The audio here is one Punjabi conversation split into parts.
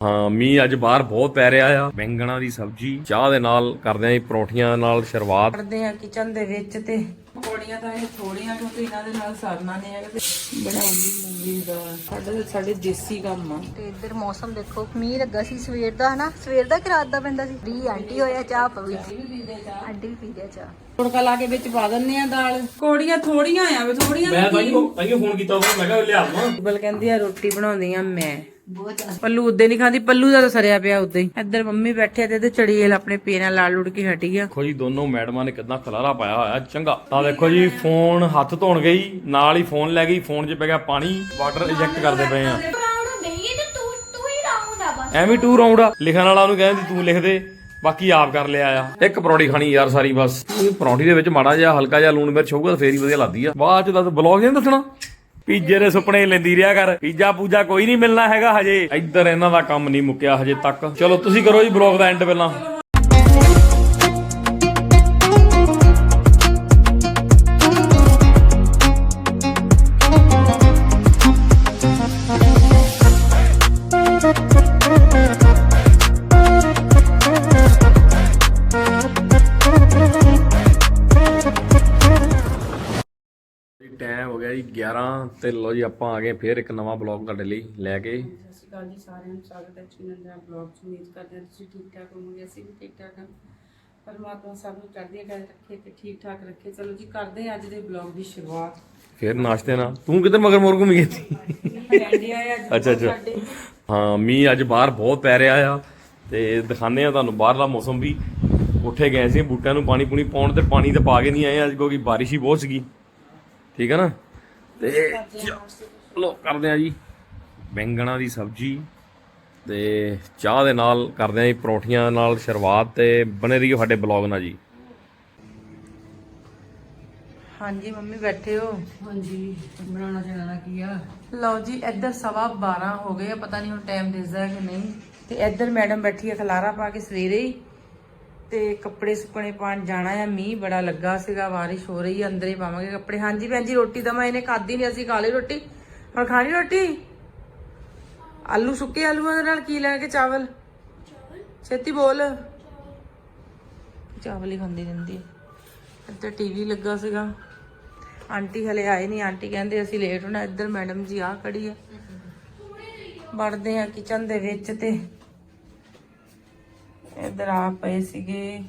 ਹਾਂ ਮੀਂਹ ਅੱਜ ਬਾਹਰ ਬਹੁਤ ਪੈ ਰਿਹਾ ਆ। ਬੈਂਗਣਾ ਦੀ ਸਬਜ਼ੀ ਚਾਹ ਦੇ ਨਾਲ ਕਰਦੇ ਆਂ ਜੀ ਪਰੌਂਠੀਆਂ ਨਾਲ ਸ਼ੁਰੂਆਤ। ਕਰਦੇ ਆ ਕਿਚਨ ਦੇ ਵਿੱਚ ਤੇ ਪਕੌੜੀਆਂ ਤਾਂ ਇਹ ਥੋੜੀਆਂ ਕਿਉਂਕਿ ਇਹਨਾਂ ਦੇ ਨਾਲ ਸਰਨਾ ਨਹੀਂ ਹੈਗਾ ਤੇ ਬਣਾਉਂਦੀ ਮੂੰਗੀ ਦੀ ਸਾਡੇ ਸਾਡੇ ਦੇਸੀ ਕੰਮ ਆ। ਤੇ ਇੱਧਰ ਮੌਸਮ ਦੇਖੋ ਮੀਂਹ ਲੱਗਾ ਸੀ ਸਵੇਰ ਦਾ ਹਨਾ? ਸਵੇਰ ਦਾ ਕਿ ਰਾਤ ਦਾ ਪੈਂਦਾ ਸੀ? ਵੀ ਆਂਟੀ ਹੋਇਆ ਚਾਹ ਪਵੇ ਆਂਟੀ ਵੀ ਪੀ ਗਿਆ ਚਾਹ। ਤੜਕਾ ਲਾ ਕੇ ਵਿੱਚ ਪਾ ਦਿੰਨੇ ਆ ਦਾਲ। ਕੋੜੀਆਂ ਥੋੜੀਆਂ ਆ ਵੇ ਥੋੜੀਆਂ ਮੈਂ ਤਾਈਓ ਤਾਈਓ ਫੋਨ ਕੀਤਾ ਉਹ ਮੈਂ ਕਿਹਾ ਲਿਆਵਾਂ। ਬਲ ਕਹਿੰਦੀ ਆ ਰੋਟੀ ਬਣਾਉਂਦੀ ਆ ਮੈਂ। ਪੱਲੂ ਉੱਦੇ ਨਹੀਂ ਖਾਂਦੀ ਪੱਲੂ ਦਾ ਤਾਂ ਸਰਿਆ ਪਿਆ ਉੱਦੇ ਹੀ। ਇੱਧਰ ਮੰਮੀ ਬੈਠੇ ਤੇ ਤੇ ਚੜੀਲ ਆਪਣੇ ਪੇ ਨਾਲ ਲਾਲ ਲੁੜ ਕੇ ਹਟੀ ਆ। ਦੇਖੋ ਜੀ ਦੋਨੋਂ ਮੈਡਮਾਂ ਨੇ ਕਿਦਾਂ ਖਲਾਰਾ ਪਾਇਆ ਹੋਇਆ ਚੰਗਾ। ਤਾਂ ਦੇਖੋ ਜੀ ਫੋਨ ਹੱਥ ਧੋਣ ਗਈ ਨਾਲ ਹੀ ਫੋਨ ਲੈ ਗਈ ਫੋਨ 'ਚ ਪੈ ਗਿਆ ਪਾਣੀ ਵਾਟਰ ਇਜੈਕਟ ਕਰਦੇ ਪਏ ਆ। ਪ੍ਰਾਊਡ ਹੁੰਦੇ ਸੀ ਤੇ ਤੂੰ ਤੂੰ ਹੀ ਰਾਉਂਡ ਆ ਬਸ। ਐਵੇਂ ਟੂ ਰਾਉਂਡ ਆ ਲਿਖਣ ਵਾਲਾ ਉਹਨੂੰ ਕਹਿੰਦੀ ਤੂੰ ਲਿਖ ਦੇ ਬਾਕੀ ਆਪ ਕਰ ਲਿਆ ਆ। ਇੱਕ ਪਰੌਂਠੀ ਖਾਣੀ ਯਾਰ ਸਾਰੀ ਬਸ। ਇਹ ਪਰੌਂਠੀ ਦੇ ਵਿੱਚ ਮਾੜਾ ਜਿਹਾ ਹਲਕਾ ਜਿਹਾ ਲੂਣ ਮਿਰਚ ਹੋਊਗਾ ਤਾਂ ਫੇਰ ਹੀ ਵਧੀਆ ਲੱਗਦੀ ਆ। ਬਾਅਦ ਚ ਦੱਸ ਬਲੌਗ ਨਹੀਂ ਦੱਸਣਾ? ਪੀਜੇ ਦੇ ਸੁਪਨੇ ਲੈਂਦੀ ਰਿਹਾ ਕਰ। ਪੀਜਾ ਪੂਜਾ ਕੋਈ ਨਹੀਂ ਮਿਲਣਾ ਹੈਗਾ ਹਜੇ। ਇੱਧਰ ਇਹਨਾਂ ਦਾ ਕੰਮ ਨਹੀਂ ਮੁੱਕਿਆ ਹਜੇ ਤੱਕ। ਚਲੋ, ਤੁਸੀਂ ਕਰੋ ਜੀ ਬਲੌਗ ਦਾ ਐਂਡ ਪਹਿਲਾਂ। ਤੇ ਲੋ ਜੀ ਆਪਾਂ ਆ ਗਏ ਫੇਰ ਇੱਕ ਨਵਾਂ ਬਲੌਗ ਤੁਹਾਡੇ ਲਈ ਲੈ ਕੇ। ਸਤਿ ਸ਼੍ਰੀ ਅਕਾਲ ਜੀ ਸਾਰਿਆਂ ਨੂੰ ਸਵਾਗਤ ਹੈ ਚੈਨਲ ਦਾ ਬਲੌਗ ਚ। ਉਮੀਦ ਕਰਦੇ ਹਾਂ ਤੁਸੀਂ ਠੀਕ ਠਾਕ ਹੋਵੋਗੇ ਅਸੀਂ ਵੀ ਠੀਕ ਠਾਕ ਹਾਂ। ਪਰਮਾਤਮਾ ਸਭ ਨੂੰ ਚੜ੍ਹਦੀ ਕਲਾ ਰੱਖੇ ਤੇ ਠੀਕ ਠਾਕ ਰੱਖੇ। ਚਲੋ ਜੀ ਕਰਦੇ ਹਾਂ ਅੱਜ ਦੇ ਬਲੌਗ ਦੀ ਸ਼ੁਰੂਆਤ। ਫੇਰ ਨਾਸ਼ਤੇ ਨਾਲ। ਤੂੰ ਕਿੱਧਰ ਮਗਰ ਮੋਰ ਘੁੰਮ ਗਈ? ਸੀ ਕਹਿੰਦੇ ਆ ਅੱਜ ਅੱਛਾ ਅੱਛਾ। ਹਾਂ ਮੀਂਹ ਅੱਜ ਬਾਹਰ ਬਹੁਤ ਪੈ ਰਿਹਾ ਆ ਤੇ ਦਿਖਾਣੇ ਆ ਤੁਹਾਨੂੰ ਬਾਹਰਲਾ ਮੌਸਮ ਵੀ। ਉੱਠੇ ਗਏ ਸੀ ਬੂਟਿਆਂ ਨੂੰ ਪਾਣੀ ਪੂਣੀ ਪਾਉਣ ਤੇ ਪਾਣੀ ਤਾਂ ਪਾ ਕੇ ਨਹੀਂ ਆਏ ਅੱਜ ਕਿਉਂਕਿ ਬਾਰਿਸ਼ ਹੀ ਬਹੁਤ ਸੀਗੀ। ਠੀਕ ਹੈ ਨਾ? ਤੇ ਚਲੋ ਕਰਦੇ ਆ ਜੀ। ਬੈਂਗਣਾ ਦੀ ਸਬਜ਼ੀ ਤੇ ਚਾਹ ਦੇ ਨਾਲ ਕਰਦੇ ਆ ਜੀ ਪਰੌਂਠੀਆਂ ਨਾਲ ਸ਼ੁਰੂਆਤ ਤੇ ਬਨੇ ਰਹੀਓ ਸਾਡੇ ਬਲੌਗ ਨਾਲ ਜੀ। ਹਾਂਜੀ ਮੰਮੀ ਬੈਠੇ ਹੋ? ਹਾਂਜੀ ਬਣਾਉਣਾ ਚਾਹਣਾ ਕੀ ਆ? ਲਓ ਜੀ ਇੱਧਰ ਸਵਾ 12 ਹੋ ਗਏ ਆ ਪਤਾ ਨਹੀਂ ਹੁਣ ਟਾਈਮ ਦਿਸਦਾ ਕਿ ਨਹੀਂ। ਤੇ ਇੱਧਰ ਮੈਡਮ ਬੈਠੀ ਹੈ ਖਲਾਰਾ ਪਾ ਕੇ ਸਵੇਰੇ ਹੀ। ਤੇ ਕੱਪੜੇ ਸੁੱਕਣੇ ਪਾਣ ਜਾਣਾ ਆ, ਮੀਂਹ ਬੜਾ ਲੱਗਾ ਸੀਗਾ, ਬਾਰਿਸ਼ ਹੋ ਰਹੀ ਹੈ ਅੰਦਰ ਹੀ ਪਾਵਾਂਗੇ ਕੱਪੜੇ। ਹਾਂਜੀ ਭੈਣ ਜੀ, ਰੋਟੀ ਤਾਂ ਮੈਂ ਇਹਨੇ ਖਾਧੀ ਨਹੀਂ ਅਸੀਂ ਖਾ ਲਈ ਰੋਟੀ। ਹੁਣ ਖਾਣੀ ਰੋਟੀ? ਆਲੂ ਸੁੱਕੇ ਆਲੂਆਂ ਦੇ ਨਾਲ ਕੀ ਲੈਣਗੇ ਚਾਵਲ? ਛੇਤੀ ਬੋਲ। ਚਾਵਲ ਹੀ ਖਾਂਦੀ ਰਹਿੰਦੀ ਹੈ ਇੱਧਰ ਟੀਵੀ ਲੱਗਾ ਸੀਗਾ। ਆਂਟੀ ਹਲੇ ਆਏ ਨਹੀਂ ਆਂਟੀ ਕਹਿੰਦੇ ਅਸੀਂ ਲੇਟ ਹੋਣਾ, ਇੱਧਰ ਮੈਡਮ ਜੀ ਆ ਖੜੀ ਆ। ਵੜਦੇ ਆ ਕਿਚਨ ਦੇ ਵਿੱਚ ਤੇ ਇੱਧਰ ਆ ਪਏ ਸੀਗੇ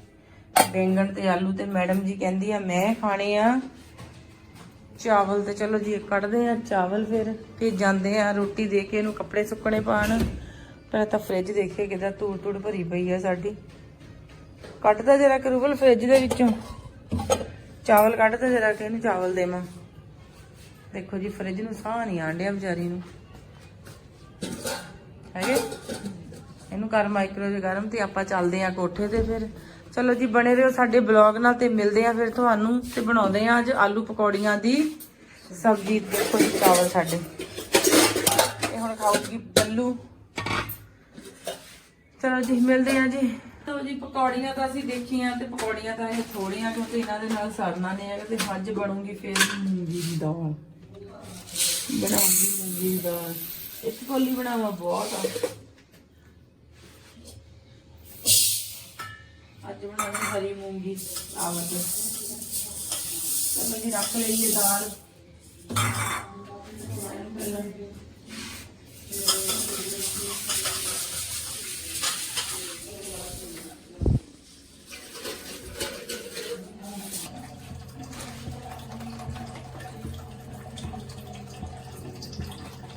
ਬੈਂਗਣ ਤੇ ਆਲੂ ਤੇ ਮੈਡਮ ਜੀ ਕਹਿੰਦੀ ਆ, ਮੈਂ ਖਾਣੇ ਆ। ਚਾਵਲ ਤੇ ਚਲੋ ਜੀ, ਕੱਢਦੇ ਆ ਚਾਵਲ ਫਿਰ ਫਿਰ ਜਾਂਦੇ ਆ ਰੋਟੀ ਦੇ ਕੇ ਇਹਨੂੰ ਕੱਪੜੇ ਸੁੱਕਣੇ ਪਾਣ ਪਹਿਲਾਂ ਤਾਂ ਫ੍ਰਿਜ ਦੇਖੇ ਕਿਦਾਂ ਧੂੜ ਧੂੜ ਭਰੀ ਪਈ ਆ ਸਾਡੀ। ਕੱਢਦਾ ਜਰਾ ਕਰੂਬਲ ਫ੍ਰਿਜ ਦੇ ਵਿੱਚੋਂ। ਚਾਵਲ ਕੱਢਦਾ ਜਰਾ ਕਿ ਇਹਨੂੰ ਚਾਵਲ ਦੇਵਾਂ। ਦੇਖੋ ਜੀ ਫ੍ਰਿਜ ਨੂੰ ਸਾਹ ਨਹੀਂ ਆਂਡਿਆ ਵਿਚਾਰੀ ਨੂੰ। ਹੈਗੇ? ਇਹਨੂੰ ਕਰ ਮਾਈਕ੍ਰੋ ਗਰਮ ਤੇ ਆਪਾਂ ਚੱਲਦੇ ਆ ਕੋਠੇ ਤੇ ਫਿਰ। ਚਲੋ ਜੀ, ਬਣੇ ਰਹੋ ਸਾਡੇ ਬਲੌਗ ਨਾਲ ਤੇ ਮਿਲਦੇ ਆ ਫਿਰ ਤੁਹਾਨੂੰ ਤੇ ਬਣਾਉਂਦੇ ਆ ਅੱਜ ਆਲੂ ਪਕੌੜੀਆਂ ਦੀ ਸਬਜ਼ੀ ਦੇਖੋ ਜੀ ਚਾਵਲ ਸਾਡੇ। ਇਹ ਹੁਣ ਖਾਊਗੀ ਬੱਲੂ। ਚਲੋ ਜੀ, ਮਿਲਦੇ ਆ ਜੀ। ਲਓ ਜੀ, ਪਕੌੜੀਆਂ ਤਾਂ ਅਸੀਂ ਦੇਖੀਆਂ ਤੇ ਪਕੌੜੀਆਂ ਤਾਂ ਇਹ ਥੋੜੀਆਂ ਕਿਉਂਕਿ ਇਹਨਾਂ ਦੇ ਨਾਲ ਸਰਨਾ ਨਹੀਂ ਹੈਗਾ ਤੇ ਅੱਜ ਬਣੂਗੀ ਫਿਰ ਮੂੰਗੀ ਦੀ ਦਾਲ। ਬਣਾਉਂਗੀ ਮੂੰਗੀ ਦੀ ਦਾਲ। ਇੱਕ ਕੋਲੀ ਬਣਾਵਾਂ ਬਹੁਤ ਆ। ਅੱਜ ਬਣਾਉਣੀ ਹਰੀ ਮੂੰਗੀ ਆਵਤ ਚਲੋ ਜੀ ਰੱਖ ਲਈਏ ਦਾਲ। ਪਹਿਲਾਂ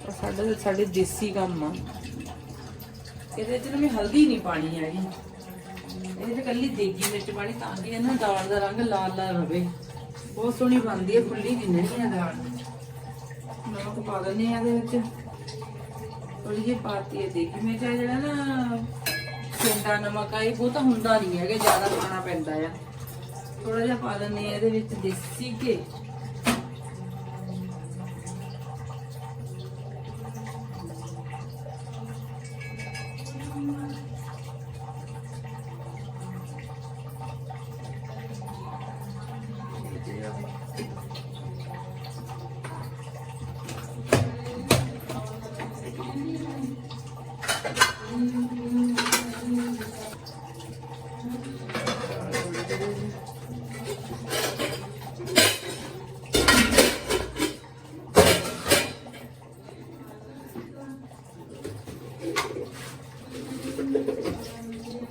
ਉਹ ਸਾਡੇ ਸਾਡੇ ਦੇਸੀ ਕੰਮ ਆ। ਇਹਦੇ ਵਿੱਚ ਨਾ ਮੈਂ ਹਲਦੀ ਨਹੀਂ ਪਾਣੀ ਹੈਗੀ। ਇਹਦੇ ਚ ਕੱਲੀ ਦੇਗੀ ਮਿਰਚ ਪਾਣੀ ਤਾਂ ਕਿ ਇਹਨਾਂ ਦਾਲ ਦਾ ਰੰਗ ਲਾਲ ਲਾਲ ਰਵੇ। ਬਹੁਤ ਸੋਹਣੀ ਬਣਦੀ ਹੈ ਖੁੱਲੀ ਦੀ ਨਹੀਂ ਹੈ ਦਾਲ। ਨਮਕ ਪਾ ਦਿੰਦੇ ਆ ਇਹਦੇ ਵਿੱਚ। ਥੋੜੀ ਜਿਹੀ ਪਾਤੀ ਹੈ ਦੇਗੀ ਮਿਰਚ ਆ ਜਿਹੜਾ ਨਾ ਸਿੰਦਾ ਨਮਕ ਆ, ਇਹ ਬਹੁਤਾ ਹੁੰਦਾ ਨਹੀਂ ਹੈਗਾ, ਜ਼ਿਆਦਾ ਪਾਣਾ ਪੈਂਦਾ ਆ। ਥੋੜਾ ਜਿਹਾ ਪਾ ਦਿੰਦੇ ਆ ਇਹਦੇ ਵਿੱਚ ਦੇਸੀ ਘੀ।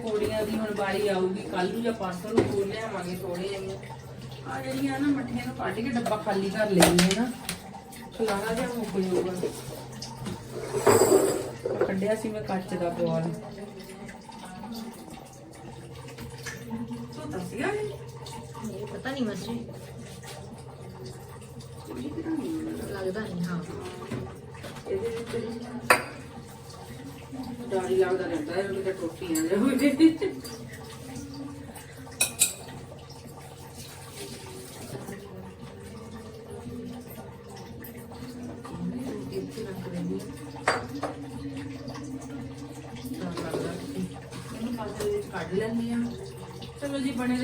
ਪੂੜੀਆਂ ਦੀ ਹੁਣ ਵਾਰੀ ਆਊਗੀ ਕੱਲ ਨੂੰ ਜਾਂ ਪਰਸੋਂ ਨੂੰ ਪੂੜ ਲਿਆਵਾਂਗੇ ਥੋੜੇ ਜਿਹੇ ਆ ਜਿਹੜੀਆਂ ਨਾ ਮੱਠੀਆਂ ਨੂੰ ਕੱਢ ਕੇ ਡੱਬਾ ਖਾਲੀ ਕਰ ਲਈਏ ਨਾ ਖਲਾਣਾ ਜਿਹਾ ਮੁੱਕ ਜਾਊਗਾ ਕੱਢਿਆ ਸੀ ਮੈਂ ਕੱਚ ਦਾ ਬੋਲ। ਤੂੰ ਦੱਸਿਆ ਨੀ? ਇਹ ਪਤਾ ਨਹੀਂ ਮਸਰੀ ਲੱਗਦਾ। ਨਹੀਂ ਹਾਂ। ਇਹਦੇ ਵਿੱਚ ਡਾਰੀ ਲੱਗਦਾ ਰਹਿੰਦਾ ਹੈ ਉਹਦੇ ਟੋਟੀਆਂ ਦੇ ਹੋਏ ਇਹਨੂੰ ਪਾਸੇ ਵਿੱਚ ਕੱਢ ਲੈਂਦੇ ਆ ਚਲੋ ਜੀ ਬਣੇ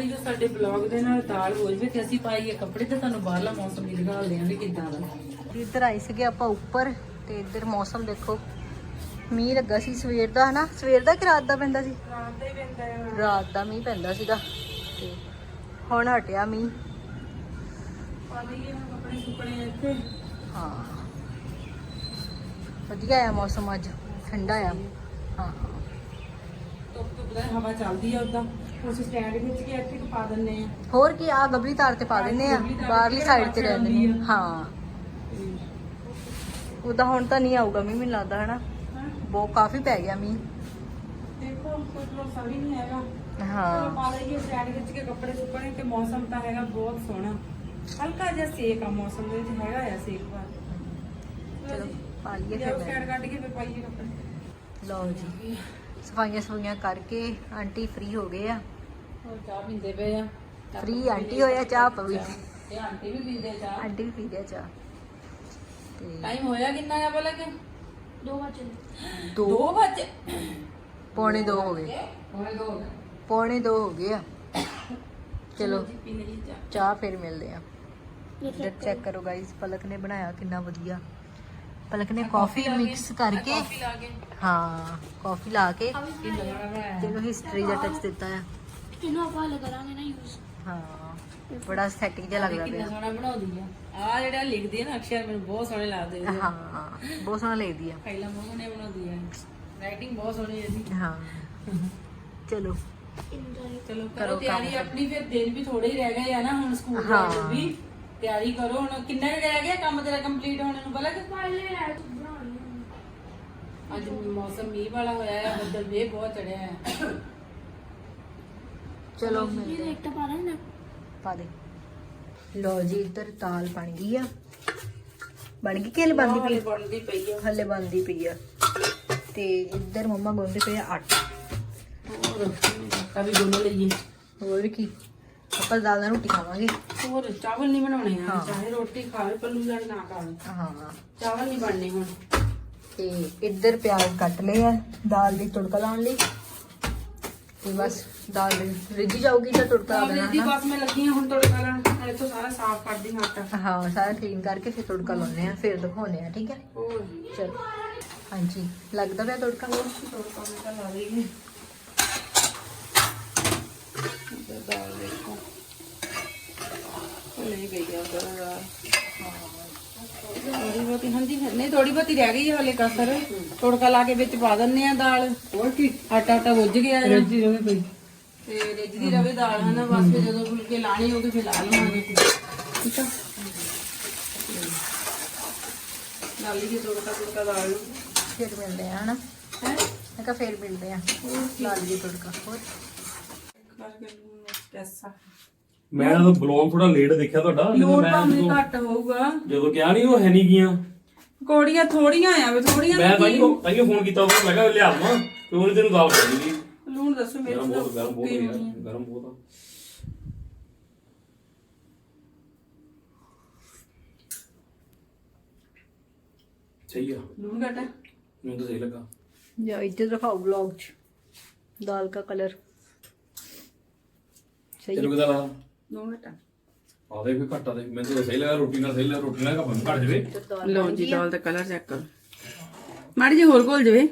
ਬਲੌਗ ਦੇ ਨਾਲ ਦਾਲ ਹੋ ਜਵੇ ਤੇ ਅਸੀਂ ਪਾਈਏ ਕੱਪੜੇ ਤੇ ਤੁਹਾਨੂੰ ਬਾਹਰਲਾ ਮੌਸਮ ਵੀ ਦਿਖਾਉਂਦੇ ਆਂ ਵੀ ਕਿੱਦਾਂ ਦਾ। ਇੱਧਰ ਆਈ ਸੀਗੇ ਆਪਾਂ ਉੱਪਰ ਤੇ ਇੱਧਰ ਮੌਸਮ ਦੇਖੋ। ਮੀਂਹ ਲੱਗਾ ਸੀ ਸਵੇਰ ਦਾ ਹਨਾ? ਸਵੇਰ ਦਾ ਕਿ ਰਾਤ ਦਾ ਪੈਂਦਾ ਸੀ? ਰਾਤ ਦਾ ਹੀ ਪੈਂਦਾ ਹੈ ਰਾਤ ਦਾ ਮੀਂਹ ਪੈਂਦਾ ਸੀਗਾ ਤੇ ਹੁਣ ਹਟਿਆ ਮੀਂਹ। ਕੱਪੜੇ ਸੁੱਕਣੇ ਇੱਥੇ। ਹਾਂ। ਵਧੀਆ ਆ ਮੌਸਮ ਅੱਜ ਠੰਡਾ ਆ। ਹਾਂ। ਧੁੱਪ ਧੁੱਪ ਦਾ ਹਵਾ ਚੱਲਦੀ ਆ ਉਦਾਂ। ਉਸ ਸਟੈਂਡ ਵਿੱਚ ਕੇ ਇੱਥੇ ਕੁ ਪਾ ਦਿੰਨੇ ਆ ਹੋਰ ਕੀ ਆ ਗਬਲੀ ਤਾਰ ਤੇ ਪਾ ਦਿੰਨੇ ਆ ਬਾਹਰਲੀ ਸਾਈਡ ਤੇ ਹਵਾ ਰਹਿੰਦੇ ਨੇ ਚੱਲਦੀ ਆ। ਹਾਂ। ਉਦਾਂ ਹੁਣ ਤਾਂ ਨਹੀਂ ਆਊਗਾ ਮੀਂਹ ਮੈਨੂੰ ਲੱਗਦਾ ਹਨਾ। ਬਹੁਤ ਕਾਫੀ ਪੈ ਗਿਆ ਮੀਂਹ। ਦੇਖੋ ਕੋਈ ਭਰੋਸਾ ਵੀ ਨਹੀਂ ਹੈਗਾ। ਚਲੋ ਹਾਂ ਪਾ ਲਈਏ ਸਟੈਂਡ ਵਿੱਚ ਕੇ ਕੱਪੜੇ ਸੁੱਕਣੇ ਤੇ ਮੌਸਮ ਤਾਂ ਹੈਗਾ ਬਹੁਤ ਸੋਹਣਾ। ਹਲਕਾ ਜਿਹਾ ਸੇਕ ਆ ਮੌਸਮ ਦੇ ਵਿੱਚ ਹੈਗਾ ਆ ਸੇਕ ਬਾਰ ਚਲੋ ਪਾ ਲਈਏ ਲਿਆਓ ਫਿਰ ਸਟੈਂਡ ਕੱਢ ਕੇ ਫਿਰ ਪਾਈਏ ਕੱਪੜੇ। ਲਓ ਜੀ। ਸਫਾਈਆਂ ਸਫਾਈਆਂ ਕਰਕੇ ਆਂਟੀ ਫ੍ਰੀ ਹੋ ਗਏ ਆ। ਹੋਰ ਚਾਹ ਪੀਂਦੇ ਪਏ ਆ। ਫ੍ਰੀ ਆਂਟੀ ਹੋਇਆ ਚਾਹ ਪਵੀ ਤੇ ਆਂਟੀ ਵੀ ਪੀਂਦੇ ਚਾਹ। ਆਂਟੀ ਵੀ ਪੀ ਗਿਆ ਚਾਹ। ਤੇ ਟਾਈਮ ਹੋਇਆ ਕਿੰਨਾ ਆ ਪਹਿਲਾਂ ਕਿ? ਦੋ ਵਜੇ 2 2 ਵਜੇ ਪੌਣੇ 2 ਹੋ ਗਏ। ਹੋਏ ਦੋ ਪੌਣੇ 2 ਹੋ ਗਏ ਆ। ਚਲੋ ਚਾਹ। ਫਿਰ ਮਿਲਦੇ ਆ। ਇੱਧਰ ਚੈੱਕ ਕਰੋ ਗਾਇਸ ਪਲਕ ਨੇ ਬਣਾਇਆ ਕਿੰਨਾ ਵਧੀਆ। ਪਲਕ ਨੇ ਕਾਫੀ ਮਿਕਸ ਕਰਕੇ ਕਾਫੀ ਲਾ ਕੇ ਹਾਂ ਕਾਫੀ ਲਾ ਕੇ ਕਿੰਨਾ ਬੜਾ ਬਣਾਇਆ ਤੈਨੂੰ ਹਿਸਟਰੀ ਦਾ ਟੱਚ ਦਿੱਤਾ ਆ ਇਹਨੂੰ ਆਪਾਂ ਹੱਲ ਕਰਾਂਗੇ ਨਾ ਯੂਜ਼ ਹਾਂ ਬੜਾ ਸੈਟਿੰਗ ਜਿਹਾ ਲੱਗਦਾ ਕਿੰਨਾ ਪਿਆ ਸੋਹਣਾ ਬਣਾਉਂਦੀ ਆ ਆ ਜਿਹੜਾ ਲਿਖਦੀ ਆ ਨਾ ਅਕਸ਼ਰ ਮੈਨੂੰ ਬਹੁਤ ਸੋਹਣੇ ਲੱਗਦੇ ਆ ਹਾਂ ਬਹੁਤ ਸੋਹਣਾ ਲੱਗਦੀ ਆ ਪਹਿਲਾਂ ਮੋਹ ਨੇ ਬਣਾਉਂਦੀ ਆ ਰਾਈਟਿੰਗ ਬਹੁਤ ਸੋਹਣੀ ਹੈ ਇਹਦੀ ਹਾਂ ਚਲੋ ਇੰਜੋਏ ਚਲੋ ਕਰੋ ਕਰੋ ਤਿਆਰੀ ਕੰਮ। ਆਪਣੀ ਫਿਰ ਦਿਨ ਵੀ ਥੋੜੇ ਹੀ ਰਹਿ ਗਏ ਆ ਨਾ ਹੁਣ ਸਕੂਲ ਹਾਂ। ਜਾਣ ਨੂੰ ਵੀ ਤਿਆਰੀ ਕਰੋ ਹੁਣ। ਕਿੰਨਾ ਕੁ ਰਹਿ ਗਿਆ ਕੰਮ ਤੇਰਾ ਕੰਪਲੀਟ ਹੋਣ ਨੂੰ ਤੂੰ ਬਣਾਉਣੀ ਅੱਜ ਮੌਸਮ ਮੀਂਹ ਵਾਲਾ ਹੋਇਆ ਹੈ ਬੱਦਲ ਵੀ ਬਹੁਤ ਚੜਿਆ ਹੈ ਚਲੋ ਇਹ। ਦੇਖ ਤਾਂ ਪਾ ਲੈਣਾ ਪਾ ਦੇ। ਲੋ ਜੀ ਇੱਧਰ ਦਾਲ ਬਣ ਗਈ ਆ। ਬਣ ਗਈ ਕਿ ਹਲੇ ਬਣਦੀ ਪਈ ਬਣਦੀ ਪਈ ਆ। ਹਲੇ ਬਣਦੀ ਪਈ ਆ। ਤੇ ਇੱਧਰ ਮੰਮਾ ਗੁੰਨਦੇ ਪਏ ਆ ਆਟਾ। ਹੋਰ ਕभी ਦੋਨੋਂ ਲਈਏ। ਹੋਰ ਕੀ? ਆਪਾਂ ਦਾਲ ਨਾਲ ਰੋਟੀ ਖਾਵਾਂਗੇ। ਹੋਰ ਚਾਵਲ ਨਹੀਂ ਬਣਾਉਣੇ ਆ ਹਾਂ। ਚਾਹੇ ਰੋਟੀ ਖਾਵੇ ਪੱਲੂ ਲੜ ਨਾ ਖਾਵੇ ਹਾਂ। ਚਾਵਲ ਨਹੀਂ ਬਣਨੇ ਹੁਣ। ਤੇ ਇੱਧਰ ਪਿਆਜ਼ ਕੱਟ ਲਏ ਆ ਦਾਲ ਦੀ ਤੜਕਾ ਲਾਉਣ ਲਈ। ਤੇ ਬਸ ਦਾਲ ਰਿੱਝ ਜਾਊਗੀ ਤਾਂ ਤੜਕਾ ਲਾ ਦੇਣਾ ਦੀ। ਬਸ ਮੈਂ ਲੱਗੀ ਹਾਂ ਹੁਣ ਤੜਕਾ ਲਾਉਣ। ਨਾਲੇ ਤੋਂ ਸਾਰਾ ਸਾਫ਼ ਕਰਦੀ ਹਾਂ ਆਟਾ। ਹਾਂ ਸਾਰਾ ਕਲੀਨ ਕਰਕੇ ਫਿਰ ਤੜਕਾ ਲਾਉਣੇ ਆ ਫਿਰ ਦਿਖਾਉਣੇ ਆ ਠੀਕ ਹੈ? ਹੋਰ। ਚਲੋ। ਹਾਂਜੀ ਲੱਗਦਾ ਪਿਆ ਤੜਕਾ ਤੜਕਾ ਮੈਂ ਤਾਂ ਲਾ ਹਾਂ। ਤੇ ਦਾਲ ਦੇਖੋ। ਨਹੀਂ ਗਈ ਆ ਦਾਲ ਥੋੜੀ ਬਹੁਤੀ ਹਾਂਜੀ ਨਹੀਂ ਥੋੜੀ ਬਹੁਤੀ ਰਹਿ ਗਈ ਹੈ ਹਲੇ ਕਸਰ ਤੜਕਾ ਲਾ ਕੇ ਵਿੱਚ ਪਾ ਦਿੰਨੇ ਆ ਦਾਲ। ਹੋਰ ਕੀ? ਆਟਾ ਆਟਾ ਗੁੱਝ ਗਿਆ ਰੱਜੀ ਰਵੇ ਪਈ ਤੇ ਰਿੱਝਦੀ ਰਵੇ ਦਾਲ ਹਨਾ ਬਸ ਫਿਰ ਜਦੋਂ ਫੁਲਕੇ ਲਾਣੇ ਹੋਗੇ ਫਿਰ ਲਾ ਲਵਾਂਗੇ। ਠੀਕ ਆ। ਲਾ ਲਈਏ ਤੜਕਾ ਤੜਕਾ ਦਾਲ ਨੂੰ ਫਿਰ ਮਿਲਦੇ ਆ ਹਨਾ? ਹੈ? ਮੈਂ ਕਿਹਾ ਫਿਰ ਮਿਲਦੇ ਆ। ਲਾ ਲਈਏ ਤੜਕਾ। ਹੋਰ? ਕਰਕੇ ਲੂਣ ਕੈਸਾ ਮੈਂ ਤਾਂ ਬਲੌਗ ਥੋੜਾ ਲੇਟ ਦੇਖਿਆ ਤੁਹਾਡਾ ਜਦੋਂ ਲੋੜ ਮੈਂ ਭਾਵੇਂ ਜਦੋਂ- ਘੱਟ ਹੋਊਗਾ ਜਦੋਂ ਕਿਹਾ ਨਹੀਂ ਉਹ ਹੈ ਨਹੀਂ ਗੀਆਂ ਕੋੜੀਆਂ ਥੋੜੀਆਂ ਆ ਵੇ ਥੋੜੀਆਂ ਮੈਂ ਤਾਂ ਕੀ- ਤਾਈਓ ਤਾਈਓ ਫੋਨ ਕੀਤਾ ਉਹ ਮੈਂ ਕਿਹਾ ਲਿਆ ਦਵਾਂ ਤੇ ਉਹਨੇ ਤੈਨੂੰ ਦਾਲ ਕਰ ਦਿੱਤੀ ਲੂਣ ਦੱਸੋ ਮੇਰੇ ਗਰਮ ਬਹੁਤ ਗਰਮ ਬਹੁਤ ਕੀ ਯਾਰ ਹੋਣੀ ਗਰਮ ਬਹੁਤ ਆ ਸਹੀ ਆ ਲੂਣ ਘਟਾ ਮੈਨੂੰ ਤਾਂ ਸਹੀ ਲੱਗਾ या इधर दिखाओ ब्लॉग च दाल का कलर सही ਤੈਨੂੰ ਕਿਦਾਂ ਲਾ ਲੂਣ ਘਟਾ। ਆ ਦੇ ਵੀ ਘੱਟਾ ਦੇ ਮੈਨੂੰ ਤਾਂ ਸਹੀ ਲੱਗਾ ਰੋਟੀ ਨਾਲ ਸਹੀ ਲੱਗਾ ਰੋਟੀ ਨਾਲ ਘੱਟ ਘੱਟ ਜਵੇ। ਲਓ ਜੀ ਦਾਲ ਦਾ ਕਲਰ ਚੈੱਕ ਕਰੋ। ਮਾੜੀ ਜੀ ਹੋਰ ਘੋਲ ਜਵੇ।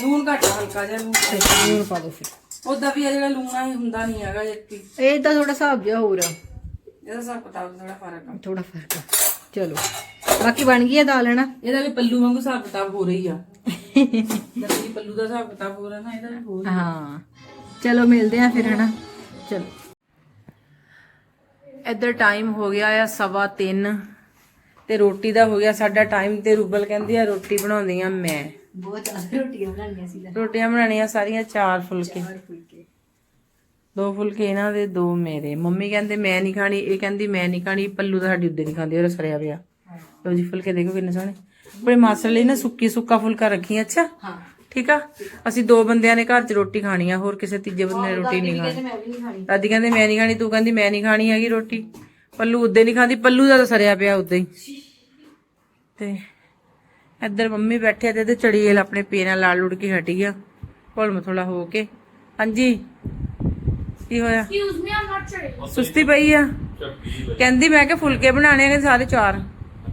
ਲੂਣ ਘੱਟ ਆ, ਹਲਕਾ ਜਿਹਾ ਲੂਣ। ਲੂਣ ਪਾ ਦੋ ਫਿਰ। ਉਹਦਾ ਵੀ ਆ ਜਿਹੜਾ ਲੂਣ ਆ ਇਹ ਹੁੰਦਾ ਨਹੀਂ ਹੈਗਾ ਜੱਤੀ ਇਹ ਤਾਂ ਥੋੜਾ ਹਿਸਾਬ ਜਿਹਾ ਹੋਰ ਆ। ਇਹਦਾ ਸਭ ਕਿਤਾਬ ਥੋੜਾ ਫ਼ਰਕ ਆ। ਥੋੜਾ ਫ਼ਰਕ ਆ। ਚਲੋ ਬਾਕੀ ਬਣ ਗਈ ਹੈ ਦਾਲ ਹੈ ਨਾ ਇਹਦਾ ਵੀ ਪੱਲੂ ਵਾਂਗੂ ਹਿਸਾਬ ਕਿਤਾਬ ਹੋ ਰਹੀ ਆ। ਜੱਤੀ ਪੱਲੂ ਦਾ ਹਿਸਾਬ ਕਿਤਾਬ ਹੋ ਰਿਹਾ ਨਾ ਇਹਦਾ ਵੀ ਹੋ ਰਿਹਾ ਹਾਂ। ਚਲੋ ਮਿਲਦੇ ਆ ਫਿਰ ਹਨਾ? ਚਲੋ ਇੱਧਰ ਟਾਈਮ ਹੋ ਗਿਆ ਆ ਸਵਾ 3 ਤੇ ਰੋਟੀ ਦਾ ਹੋ ਗਿਆ ਸਾਡਾ ਟਾਈਮ ਤੇ ਰੂਬਲ ਕਹਿੰਦੀ ਆ ਰੋਟੀ ਬਣਾਉਂਦੀ ਆ ਮੈਂ। ਬਹੁਤ ਜ਼ਿਆਦਾ ਰੋਟੀਆਂ ਬਣਾਈਆਂ ਸੀ ਰੋਟੀਆਂ ਬਣਾਉਣੀਆਂ ਸਾਰੀਆਂ ਚਾਰ ਫੁਲਕੇ। ਦੋ ਫੁਲਕੇ ਇਹਨਾਂ ਦੇ ਦੋ ਮੇਰੇ। ਮੰਮੀ ਕਹਿੰਦੇ ਮੈਂ ਨਹੀਂ ਖਾਣੀ ਇਹ ਕਹਿੰਦੀ ਮੈਂ ਨਹੀਂ ਖਾਣੀ ਪੱਲੂ ਤਾਂ ਸਾਡੀ ਉੱਦੇ ਨਹੀਂ ਖਾਂਦੀ ਉਹ ਸਰਿਆ ਪਿਆ। ਲੋ ਜੀ ਫੁਲਕੇ ਦੇਖੋ ਕਿੰਨੇ ਸੋਹਣੇ। ਬੜੇ ਮਾਸਰ ਲਈ ਨਾ ਸੁੱਕੀ ਸੁੱਕਾ ਫੁਲਕਾ ਰੱਖੀ ਅੱਛਾ? ਹਾਂ। ਠੀਕ ਆ? ਅਸੀਂ ਦੋ ਬੰਦਿਆਂ ਨੇ ਘਰ 'ਚ ਰੋਟੀ ਖਾਣੀ ਆ ਹੋਰ ਕਿਸੇ ਤੀਜੇ ਬੰਦੇ ਨੇ ਰੋਟੀ ਨਹੀਂ ਖਾਣੀ। ਦਾਦੀ ਕਹਿੰਦੇ ਮੈਂ ਨਹੀਂ ਖਾਣੀ ਤੂੰ ਕਹਿੰਦੀ ਮੈਂ ਨਹੀਂ ਖਾਣੀ ਹੈਗੀ ਰੋਟੀ। ਪੱਲੂ ਉੱਦੇ ਨਹੀਂ ਖਾਂਦੀ ਪੱਲੂ ਦਾ ਤਾਂ ਸਰਿਆ ਪਿਆ ਉੱਦੇ ਹੀ। ਤੇ ਇੱਧਰ ਮੰਮੀ ਬੈਠੇ ਤੇ ਤੇ ਚੜੀਏਲ ਆਪਣੇ ਪੇ ਨਾਲ ਲਾਲ ਲੁੜ ਕੇ ਹਟੀ ਆ। ਭੁੱਲ ਮਥੋੜਾ ਹੋ ਕੇ। ਹਾਂਜੀ ਕੀ ਹੋਇਆ. ਸੁਸਤੀ ਪਈ ਆ? ਕਹਿੰਦੀ ਮੈਂ ਕਿ ਫੁਲਕੇ ਬਣਾਣੇ ਆ ਕਹਿੰਦੀ ਸਾਰੇ ਚਾਰ?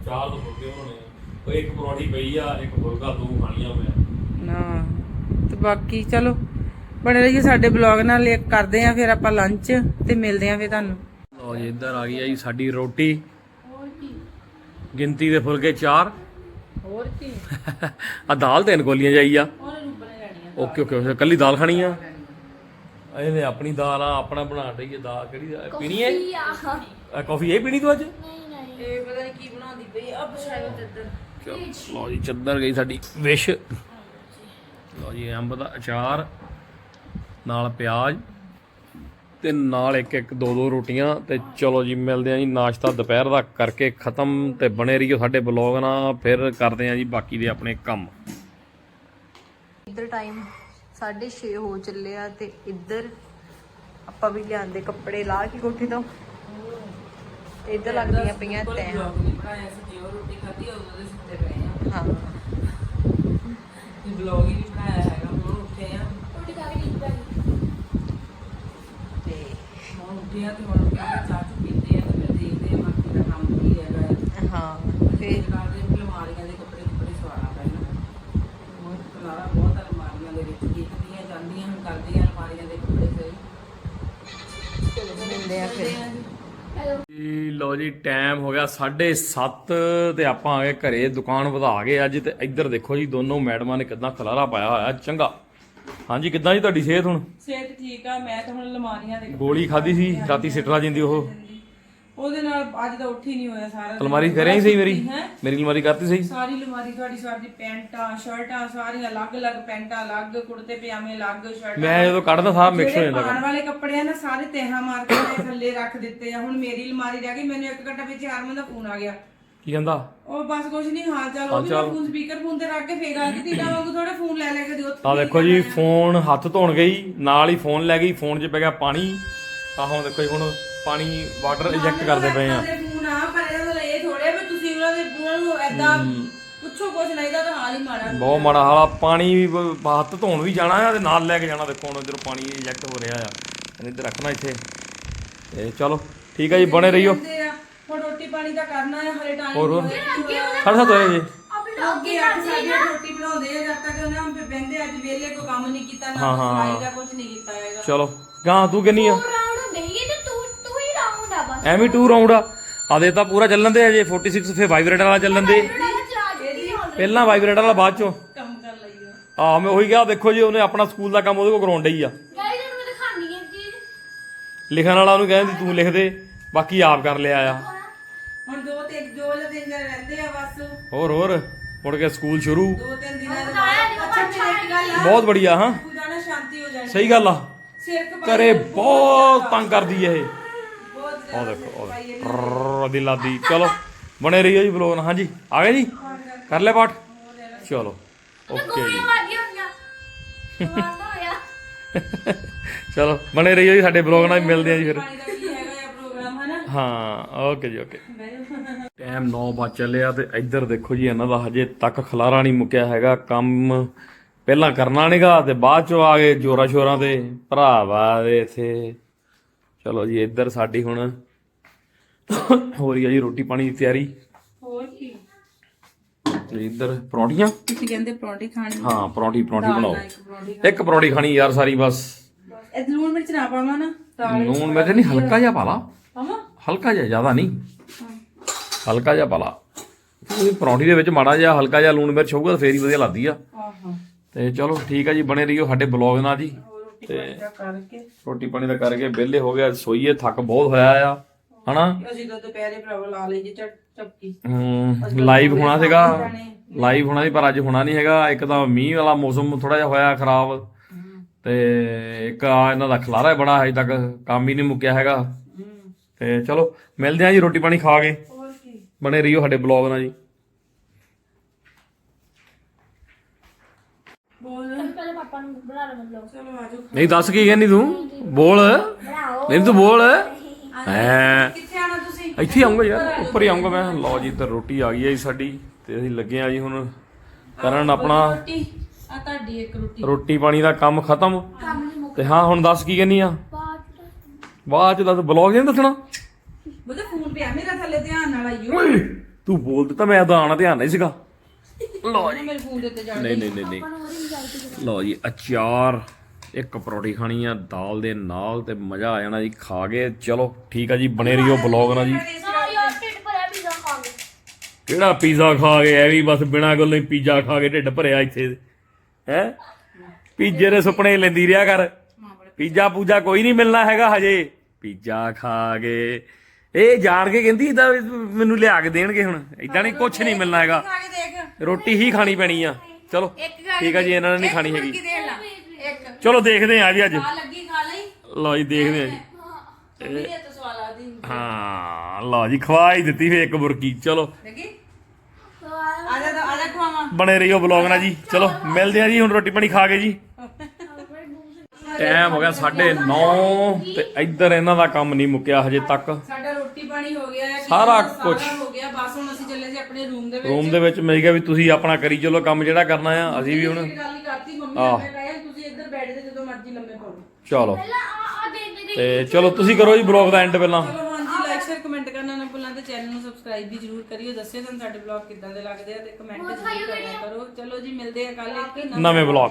ਚਾਰ ਤੋਂ ਫੁਲਕੇ ਬਣਾਉਣੇ ਆ। ਉਹ ਇੱਕ ਪਰੌਂਠੀ ਪਈ ਆ ਇੱਕ ਫੁਲਕਾ ਦੋ ਖਾਣੀਆਂ ਮੈਂ। ਨਾ ਤੇ ਬਾਕੀ ਚਲੋ ਬਣੇ ਰਹੀਏ ਸਾਡੇ ਬਲੌਗ ਨਾਲ ਇਹ ਕਰਦੇ ਆ ਫਿਰ ਆਪਾਂ ਲੰਚ ਤੇ ਮਿਲਦੇ ਆ ਫਿਰ ਤੁਹਾਨੂੰ। ਲਓ ਜੀ ਇੱਧਰ ਆ ਗਈ ਆ ਜੀ ਸਾਡੀ ਰੋਟੀ। ਗਿਣਤੀ ਦੇ ਫੁਲਕੇ ਚਾਰ। ਹੋਰ ਕੀ? ਆ ਦਾਲ ਤਿੰਨ ਕੋਲੀਆਂ ਜਾਈ ਆ। ਓਕੇ ਓਕੇ ਓਕੇ ਕੱਲੀ ਦਾਲ ਖਾਣੀ ਆ। ਇਹਨੇ ਆਪਣੀ ਦਾਲ ਆ ਆਪਣਾ ਬਣਾ ਰਹੀ ਹੈ ਦਾਲ। ਕਿਹੜੀ ਪੀਣੀ ਹੈ. ਆ। ਕਾਫੀ ਇਹ ਪੀਣੀ ਤੂੰ ਅੱਜ? ਨਹੀਂ ਨਹੀਂ। ਇਹ ਪਤਾ ਨਹੀਂ ਕੀ ਬਣਾਉਂਦੀ ਪਈ ਆ ਇੱਧਰ। ਚਲੋ ਲਓ ਜੀ ਚੱਦਰ ਗਈ ਸਾਡੀ ਵਿਸ਼। ਲਓ ਜੀ ਅੰਬ ਦਾ ਅਚਾਰ ਨਾਲ ਪਿਆਜ਼ ਤੇ ਨਾਲ ਇੱਕ ਇੱਕ ਦੋ ਦੋ ਰੋਟੀਆਂ ਤੇ ਚਲੋ ਜੀ ਮਿਲਦੇ ਆ ਜੀ ਨਾਸ਼ਤਾ ਦੁਪਹਿਰ ਦਾ ਕਰਕੇ ਖਤਮ ਤੇ ਬਣੇ ਰਹੀਓ ਸਾਡੇ ਬਲੌਗ ਨਾਲ ਫਿਰ ਕਰਦੇ ਆ ਜੀ ਬਾਕੀ ਦੇ ਆਪਣੇ ਕੰਮ। ਇੱਧਰ ਟਾਈਮ 6:30 ਹੋ ਚੱਲਿਆ ਤੇ ਇੱਧਰ ਆਪਾਂ ਵੀ ਲਿਆਂਦੇ ਕੱਪੜੇ ਲਾ ਕੇ ਕੋਠੇ ਤੋਂ। ਤੇ ਇੱਧਰ ਲੱਗਦੀਆਂ ਪਈਆਂ ਤੈਂ ਬਲੌਗ ਨਹੀਂ ਬਣਾਇਆ ਸੀ ਜਿਉ ਰੋਟੀ ਖਾਧੀ ਉਦੋਂ ਦੇ ਸੁੱਤੇ ਪਏ ਆ ਹਾਂ ਤੇ ਬਲੌਗ ਹੀ ਨਹੀਂ ਬਣਾਇਆ ਹੈਗਾ ਹੁਣ ਉੱਠੇ ਆ ਰੋਟੀ ਖਾ ਕੇ ਨੀਂਦ ਆ ਗਈ ਤੇ ਹੁਣ ਉੱਠੇ ਆ ਤੇ ਹੁਣ ਕਹਿੰਦੇ ਚਾਹ ਚੁ ਪੀਂਦੇ ਆ ਤੇ ਫਿਰ ਦੇਖਦੇ ਆ ਬਾਕੀ ਦਾ ਕੰਮ ਕੀ ਹੈਗਾ ਹੈ ਹਾਂ ਤੇ ਤੇ ਕਰਦੇ ਆ ਅਲਮਾਰੀਆਂ ਦੇ ਕੱਪੜੇ ਕੱਪੜੇ ਸਵਾਣਾ ਪੈਣਾ ਬਹੁਤ ਖਲਾਰਾ ਬਹੁਤ ਅਲਮਾਰੀਆਂ ਦੇ ਵਿੱਚ ਕੀਤੀਆਂ ਜਾਂਦੀਆਂ ਹੁਣ ਕਰਦੀਆਂ ਅਲਮਾਰੀਆਂ ਦੇ ਕੱਪੜੇ ਸਹੀ ਚਲੋ ਮਿਲਦੇ ਆ ਫਿਰ। ਹੈਲੋ ਜੀ। ਲਓ ਜੀ ਟਾਈਮ ਹੋ ਗਿਆ 7:30 ਤੇ ਆਪਾਂ ਆ ਗਏ ਘਰੇ ਦੁਕਾਨ ਵਧਾ ਗਏ ਅੱਜ ਤੇ ਇੱਧਰ ਦੇਖੋ ਜੀ ਦੋਨੋਂ ਮੈਡਮਾਂ ਨੇ ਕਿਦਾਂ ਖਲਾਰਾ ਪਾਇਆ ਹੋਇਆ ਚੰਗਾ। ਹਾਂਜੀ ਕਿਦਾਂ ਜੀ ਤੁਹਾਡੀ ਸਿਹਤ ਹੁਣ? ਸਿਹਤ ਠੀਕ ਆ ਮੈਂ ਤਾਂ ਹੁਣ ਅਲਮਾਰੀਆਂ ਦੇ ਗੋਲੀ ਖਾਦੀ ਸੀ ਰਾਤੀ ਸਿਟਰਾ ਜਿੰਦੀ ਉਹ? ਉਹਦੇ ਨਾਲ ਅੱਜ ਤਾਂ ਉੱਠ ਹੀ ਨਹੀਂ ਹੋਇਆ ਸਾਰਾ ਦਿਨ। ਅਲਮਾਰੀ ਕਰਿਆ ਹੀ ਸਹੀ ਮੇਰੀ? ਹੈਂ? ਮੇਰੀ ਅਲਮਾਰੀ ਕਰਤੀ ਸਹੀ ਸਾਰੀ ਅਲਮਾਰੀ ਤੁਹਾਡੀ ਸਾਡੀ ਪੈਂਟਾਂ ਸ਼ਰਟਾਂ ਸਾਰੀਆਂ ਅਲੱਗ-ਅਲੱਗ ਪੈਂਟਾਂ ਅਲੱਗ ਕੁੜਤੇ ਪਜਾਮੇ ਅਲੱਗ ਸ਼ਰਟਾਂ। ਮੈਂ ਜਦੋਂ ਕੱਢਦਾ ਸਾਰਾ ਮਿਕਸ ਹੋ ਜਿਹੜੇ ਜਾਂਦਾ ਪਾਉਣ ਵਾਲੇ ਕੱਪੜੇ ਆ ਨਾ ਸਾਰੇ ਤੇਹਾਂ ਮਾਰ ਕੇ ਮੈਂ ਥੱਲੇ ਰੱਖ ਦਿੱਤੇ ਆ। ਹੁਣ ਮੇਰੀ ਅਲਮਾਰੀ ਰਹਿ ਗਈ ਮੈਨੂੰ ਇੱਕ ਘੰਟਾ ਵਿੱਚ ਹਰਮਨ ਦਾ ਫੋਨ ਆ ਗਿਆ। ਕੀ ਕਹਿੰਦਾ? ਉਹ ਬਸ ਕੁਝ ਨਹੀਂ ਹਾਲ ਚਾਲ ਉਹ ਵੀ ਮੈਂ ਫੋਨ ਸਪੀਕਰ ਫੋਨ ਤੇ ਰੱਖ ਕੇ ਫੇਰ ਆ ਗਈ ਤੀਡਾ ਵਾਂਗੂ ਥੋੜਾ ਫੋਨ ਲੈ ਲੈ ਕੇ ਦਿਓ। ਆ ਦੇਖੋ ਜੀ ਫੋਨ ਹੱਥ ਧੋਣ ਗਈ ਨਾਲ ਹੀ ਫੋਨ ਲੈ ਗਈ ਫੋਨ 'ਚ ਪੈ ਗਿਆ ਪਾਣੀ। ਆ ਹੁਣ ਦੇਖੋ ਜੀ ਹੁਣ ਪਾਣੀ ਵਾਟਰ ਇਜੈਕਟ ਕਰਦੇ ਪਏ ਆ। ਫੋਨ ਆ ਪਰ ਇਹਦਾ ਮਤਲਬ ਇਹ ਥੋੜੇ ਵੀ ਤੁਸੀਂ ਉਹਨਾਂ ਦੇ ਫੋਨ ਨੂੰ ਐਦਾਂ ਪੁੱਛੋ ਕੁਝ ਨਹੀਂ ਦਾ ਤਾਂ ਹਾਲ ਹੀ ਮਾੜਾ। ਬਹੁਤ ਮਾੜਾ ਹਾਲ ਪਾਣੀ ਵੀ ਹੱਥ ਧੋਣ ਵੀ ਜਾਣਾ ਆ ਤੇ ਨਾਲ ਲੈ ਕੇ ਜਾਣਾ ਦੇਖੋ ਹੁਣ ਇਧਰ ਪਾਣੀ ਇਜੈਕਟ ਹੋ ਰਿਹਾ ਆ। ਇਹਨੂੰ ਇੱਧਰ ਰੱਖਣਾ ਇੱਥੇ। ਤੇ ਚਲੋ ਠੀਕ ਆ ਜੀ ਬਣੇ ਰਹੀਓ। ਤੇ ਹੁਣ ਰੋਟੀ ਪਾਣੀ ਦਾ ਕਰਨਾ ਹੈ ਹਰੇ ਟਾਈਮ ਹੋਰ ਹੋਰ। ਸਾਢੇ ਸੱਤ ਹੋਏ ਜੀ ਅੱਗੇ ਅੱਠ ਸਾਢੇ ਅੱਠ ਰੋਟੀ ਬਣਾਉਂਦੇ ਆ ਜਦ ਤੱਕ ਉਹਨਾਂ ਨੂੰ ਬੈੰਦੇ ਅੱਜ ਵੇਲੇ ਕੋਈ ਕੰਮ ਨਹੀਂ ਕੀਤਾ ਨਾ ਸਫ਼ਾਈ ਦਾ ਕੁਝ ਨਹੀਂ ਕੀਤਾ ਹੈਗਾ। ਚਲੋ ਗਾਂ ਤੂੰ ਕਿੰਨੀ ਆ? ਰਾਉਂਡ ਹੁੰਦੇ ਹੀ ਤੇ ਤੂੰ ਤੂੰ ਹੀ ਰਾਉਂਡ ਆ ਬਸ। ਐਵੇਂ ਟੂ ਰਾਉਂਡ ਆ। ਆਦੇ ਤਾਂ ਪੂਰਾ ਚੱਲਣ ਦੇ ਅਜੇ 46 ਫਿਰ ਵਾਈਬ੍ਰੇਟਰ ਵਾਲਾ ਚੱਲਣ ਦੇ। ਜਿਹੜਾ ਚਲਾ ਦਿੱਤੀ ਹੁਣ ਪਹਿਲਾਂ ਵਾਈਬ੍ਰੇਟਰ ਵਾਲਾ ਬਾਅਦ ਚੋਂ। ਕੰਮ ਕਰ ਆ। ਮੈਂ ਉਹੀ ਕਿਹਾ ਦੇਖੋ ਜੀ ਉਹਨੇ ਆਪਣਾ ਸਕੂਲ ਦਾ ਕੰਮ ਉਹਦੇ ਕੋਲ ਕਰਾਉਣ ਡਈ ਆ। ਗਾਈ ਤੈਨੂੰ ਮੈਂ ਦਿਖਾਣੀ ਹੈ ਚੀਜ਼। ਲਿਖਣ ਵਾਲਾ ਉਹਨੂੰ ਕਹਿੰਦੀ ਤੂੰ ਲਿਖ ਦੇ ਬਾਕੀ ਆਪ ਕਰ ਲਿਆ ਆ। ਤਿੰਨ ਦਿਨ ਰਹਿੰਦੇ ਆ ਬਸ। ਹੋਰ ਹੋਰ ਮੁੜ ਕੇ ਸਕੂਲ ਸ਼ੁਰੂ। ਦੋ ਤਿੰਨ ਦਿਨਾਂ ਦੇ ਬਾਅਦ ਅੱਛਾ ਫਿਰ ਇੱਕ ਗੱਲ ਆ। ਬਹੁਤ ਬੜੀਆ ਹਾਂ। ਤੂੰ ਜਾਣਾ ਸ਼ਾਂਤੀ ਹੋ ਜਾਣੀ। ਸਹੀ ਗੱਲ ਆ। ਸਿਰ ਕਪਾਈ ਘਰੇ ਬਹੁਤ ਤੰਗ ਕਰਦੀ ਇਹ। ਬਹੁਤ ਉਹ ਦੇਖੋ ਉਹ ਦੇਖੋ। ਦੀ ਲਾਦੀ। ਚਲੋ ਬਣੇ ਰਹੀਓ ਜੀ ਬਲੋਗ ਹਾਂਜੀ ਆ ਗਏ ਜੀ? ਕਰ ਲੈ ਪਾਠ। ਚਲੋ ਓਕੇ ਜੀ। ਚਲੋ ਬਣੇ ਰਹੀਓ ਜੀ ਸਾਡੇ ਬਲੌਗ ਨਾਲ। ਮਿਲਦੇ ਆ ਜੀ ਫਿਰ ਪਾਣੀ ਦਾ ਕੀ ਹੈਗਾ ਇਹ ਪ੍ਰੋਗਰਾਮ ਹਨਾ ਹਾਂ ਓਕੇ ਜੀ ਓਕੇ ਟਾਈਮ 9 ਵਜ ਚੱਲਿਆ ਤੇ ਇੱਧਰ ਦੇਖੋ ਜੀ ਇਹਨਾਂ ਦਾ ਹਜੇ ਤੱਕ ਖਲਾਰਾ ਨਹੀਂ ਮੁੱਕਿਆ ਹੈਗਾ। ਕੰਮ ਪਹਿਲਾਂ ਕਰਨਾ ਨੀਗਾ ਤੇ ਬਾਅਦ ਚੋਂ ਆ ਗਏ ਜੋਰਾ ਸ਼ੋਰਾਂ ਤੇ ਭਰਾਵਾ ਦੇ ਇਥੇ। ਚਲੋ ਜੀ ਇੱਧਰ ਸਾਡੀ ਹੁਣ ਹੋ ਰਹੀ ਹੈ ਜੀ ਰੋਟੀ ਪਾਣੀ ਦੀ ਤਿਆਰੀ। ਹੋਰ ਕੀ? ਤੇ ਇੱਧਰ ਪਰੌਂਠੀਆਂ? ਤੁਸੀਂ ਕਹਿੰਦੇ ਪਰੌਂਠੀ ਖਾਣੀ। ਹਾਂ ਪਰੌਂਠੀ ਪਰੌਂਠੀ ਬਣਾਓ। ਇੱਕ ਪਰੌਂਠੀ ਖਾਣੀ। ਯਾਰ ਸਾਰੀ ਬਸ। ਇਹ ਲੂਣ ਮਿਰਚ ਨਾ ਪਾਵਾਂ ਨਾ ਲੂਣ ਮਿਰਚ ਨਹੀਂ ਹਲਕਾ ਜਿਹਾ ਪਾ ਲਾ। ਪਾਵਾਂ? ਹਲਕਾ ਜਿਹਾ ਜ਼ਿਆਦਾ ਨਹੀਂ। ਹਲਕਾ ਜਿਹਾ ਪਾ ਲਾ ਕਿਉਂਕਿ ਪਰੌਂਠੀ ਦੇ ਵਿੱਚ ਮਾੜਾ ਜਿਹਾ ਹਲਕਾ ਜਿਹਾ ਲੂਣ ਮਿਰਚ ਹੋਊਗਾ ਤਾਂ ਫੇਰ ਹੀ ਵਧੀਆ ਲੱਗਦੀ ਆ। ਤੇ ਚਲੋ ਠੀਕ ਆ ਜੀ ਬਣੇ ਰਹੀਓ ਸਾਡੇ ਬਲੌਗ ਨਾਲ ਜੀ। ਤੇ ਰੋਟੀ ਪਾਣੀ ਦਾ ਕਰਕੇ। ਵਿਹਲੇ ਹੋ ਗਿਆ ਸੋਈਏ ਥੱਕ ਬਹੁਤ ਹੋਇਆ ਆ ਹਨਾ? ਅਸੀਂ ਤਾਂ ਦੁਪਹਿਰੇ ਭਰਾਵਾ ਲਾ ਲਈ ਜੀ ਹਮ ਲਾਈਵ ਹੋਣਾ ਸੀਗਾ। ਲਾਈਵ ਹੋਣਾ ਸੀ ਪਰ ਅੱਜ ਹੋਣਾ ਨਹੀਂ ਹੈਗਾ। ਇੱਕ ਤਾਂ ਮੀਂਹ ਵਾਲਾ ਮੌਸਮ ਥੋੜਾ ਜਿਹਾ ਹੋਇਆ ਖਰਾਬ। ਤੇ ਇੱਕ ਆ ਇਹਨਾਂ ਦਾ ਖਲਾਰਾ ਬੜਾ ਹਜੇ ਤੱਕ ਕੰਮ ਹੀ ਨਹੀਂ ਮੁੱਕਿਆ ਹੈਗਾ। ਤੇ ਚਲੋ ਮਿਲਦੇ ਆਂ ਜੀ ਰੋਟੀ ਪਾਣੀ ਖਾ ਕੇ। ਹੋਰ ਕੀ? ਬਣੇ ਰਹੀਓ ਸਾਡੇ ਬਲੌਗ ਨਾਲ ਜੀ। ਬੋਲ। ਪਹਿਲੇ ਪਾਪਾ ਨੂੰ ਬਣਾ ਲਵਾਂ ਵਲੌਗ ਚਲੋ ਆਜੋ ਨਹੀਂ ਦੱਸ ਕੀ ਕਹਿੰਦੀ ਤੂੰ? ਬੋਲ। ਨਹੀਂ ਤੂੰ ਬੋਲ। ਹੈ। ਕਿੱਥੇ ਆਣਾ ਤੁਸੀਂ? ਇੱਥੇ ਆਉਂਗਾ ਯਾਰ ਉੱਪਰ ਹੀ ਆਉਂਗਾ ਮੈਂ। ਲਓ ਜੀ ਇੱਧਰ ਰੋਟੀ ਆ ਗਈ ਹੈ ਜੀ ਸਾਡੀ ਤੇ ਅਸੀਂ ਲੱਗੇ ਆ ਜੀ ਹੁਣ ਕਰਨ ਆਪਣਾ। ਰੋਟੀ। ਆ ਤੁਹਾਡੀ ਇੱਕ ਰੋਟੀ। ਰੋਟੀ ਪਾਣੀ ਦਾ ਕੰਮ ਖਤਮ। ਤੇ ਹਾਂ ਹੁਣ ਦੱਸ ਕੀ ਕਹਿੰਨੀ ਆ? ਬਾਅਦ ਚ ਦੱਸ ਬਲੌਗ ਨਹੀਂ ਦੱਸਣਾ? ਬੁੱਧਾ ਫੋਨ ਪਿਆ ਮੇਰਾ ਥੱਲੇ ਧਿਆਨ ਨਾਲ ਆਈਓ ਓਏ ਤੂੰ ਬੋਲ ਦਿੱਤਾ ਮੈਂ ਤਾਂ ਆਣਾ ਧਿਆਨ ਨਹੀਂ ਸੀਗਾ। ਲਓ ਜੀ। ਮੇਰੇ ਫੋਨ ਦੇ ਉੱਤੇ ਜਾ ਨਹੀਂ ਨਹੀਂ ਨਹੀਂ ਨਹੀਂ। ਲਓ ਜੀ ਅਚਾਰ ਇੱਕ ਪਰੌਠੀ ਖਾਣੀ ਆ ਦਾਲ ਦੇ ਨਾਲ ਤੇ ਮਜ਼ਾ ਆ ਜਾਣਾ ਜੀ ਖਾ ਕੇ। ਚਲੋ ਠੀਕ ਆ ਜੀ ਬਣੇ ਰਹੀਓ ਬਲੌਗ ਨਾਲ ਜੀ। ਹਾਂ ਯਾਰ ਢਿੱਡ ਭਰਿਆ ਪੀਜ਼ਾ ਖਾ ਕੇ। ਕਿਹੜਾ ਪੀਜ਼ਾ ਖਾ ਕੇ ਐ ਵੀ ਬਸ ਬਿਨਾਂ ਗੱਲੋਂ ਹੀ ਪੀਜ਼ਾ ਖਾ ਕੇ ਢਿੱਡ ਭਰਿਆ ਇੱਥੇ। ਹੈ? ਪੀਜ਼ੇ ਦੇ ਸੁਪਨੇ ਲੈਂਦੀ ਰਿਹਾ ਕਰ। ਪੀਜ਼ਾ ਪੂਜਾ ਕੋਈ ਨਹੀਂ ਮਿਲਣਾ ਹੈਗਾ ਹਜੇ। ਪੀਜ਼ਾ ਖਾ ਕੇ। ਇਹ ਜਾਣ ਕੇ ਕਹਿੰਦੀ ਤਾਂ ਮੈਨੂੰ ਲਿਆ ਕੇ ਦੇਣਗੇ ਹੁਣ। ਇਦਾਂ ਨਹੀਂ ਕੁਝ ਨਹੀਂ ਮਿਲਣਾ ਹੈਗਾ। ਰੋਟੀ ਹੀ ਖਾਣੀ ਪੈਣੀ ਆ। ਚਲੋ ਠੀਕ ਆ ਜੀ ਇਹਨਾਂ ਨੇ ਨਹੀਂ ਖਾਣੀ ਹੈਗੀ। ਚਲੋ ਦੇਖਦੇ ਆ ਜੀ ਅੱਜ। ਲਓ ਜੀ ਦੇਖਦੇ ਆ ਜੀ। ਹਾਂ। ਲਓ ਜੀ ਖਵਾ ਹੀ ਦਿੱਤੀ ਫੇ ਇੱਕ ਬੁਰਕੀ। ਚਲੋ। ਬਣੇ ਰਹੀਓ ਬਲੌਗ ਨਾਲ ਜੀ। ਚਲੋ ਮਿਲਦੇ ਆ ਜੀ ਹੁਣ ਰੋਟੀ ਪਾਣੀ ਖਾ ਕੇ ਜੀ। ਟਾਈਮ ਹੋ ਗਿਆ 9:30 ਤੇ ਇੱਧਰ ਇਹਨਾਂ ਦਾ ਕੰਮ ਨਹੀਂ ਮੁੱਕਿਆ ਹਜੇ ਤੱਕ। ਸਾਡਾ ਰੋਟੀ ਪਾਣੀ ਹੋ ਗਿਆ ਹੈ ਸਾਰਾ। ਸਾਰਾ ਹੋ ਗਿਆ ਬਸ ਹੁਣ ਅਸੀਂ ਚੱਲੇ ਸੀ ਆਪਣੇ ਰੂਮ ਦੇ ਵਿੱਚ। ਰੂਮ ਦੇ ਵਿੱਚ ਮੈਂ ਕਿਹਾ ਵੀ ਤੁਸੀਂ ਆਪਣਾ ਕਰੀ ਚਲੋ ਕੰਮ ਜਿਹੜਾ ਕਰਨਾ ਆ ਅਸੀਂ ਵੀ ਹੁਣ ਇੱਕ ਗੱਲ ਹੀ ਕਰਤੀ ਮੰਮੀ ਆਹ। ਨੇ ਕਹਿਆ ਤੁਸੀਂ ਇੱਧਰ ਬੈਠ ਤੇ ਜਦੋਂ ਮਰਜ਼ੀ ਲੰਮੇ ਪਾਓ। ਚਲੋ। ਪਹਿਲਾਂ ਆ ਆ ਦੇ ਦੇ ਤੇ ਚਲੋ ਤੁਸੀਂ ਕਰੋ ਜੀ ਬਲੌਗ ਦਾ ਐਂਡ ਪਹਿਲਾਂ। ਲਾਈਕ ਸ਼ੇਅਰ ਕਮੈਂਟ ਕਰਨਾ ਨਾ ਭੁੱਲਣਾ ਤੇ ਚੈਨਲ ਨੂੰ ਸਬਸਕ੍ਰਾਈਬ ਵੀ ਜਰੂਰ ਕਰਿਓ। ਦੱਸਿਓ ਤੁਹਾਨੂੰ ਸਾਡੇ ਬਲੌਗ ਕਿੱਦਾਂ ਦੇ ਲੱਗਦੇ ਆ ਤੇ ਕਮੈਂਟ ਜ਼ਰੂਰ ਕਰਿਆ ਕਰੋ। ਚਲੋ ਜੀ ਮਿਲਦੇ ਆ ਕੱਲ ਇੱਕ ਨਵੇਂ ਨਵੇਂ ਬਲੌਗ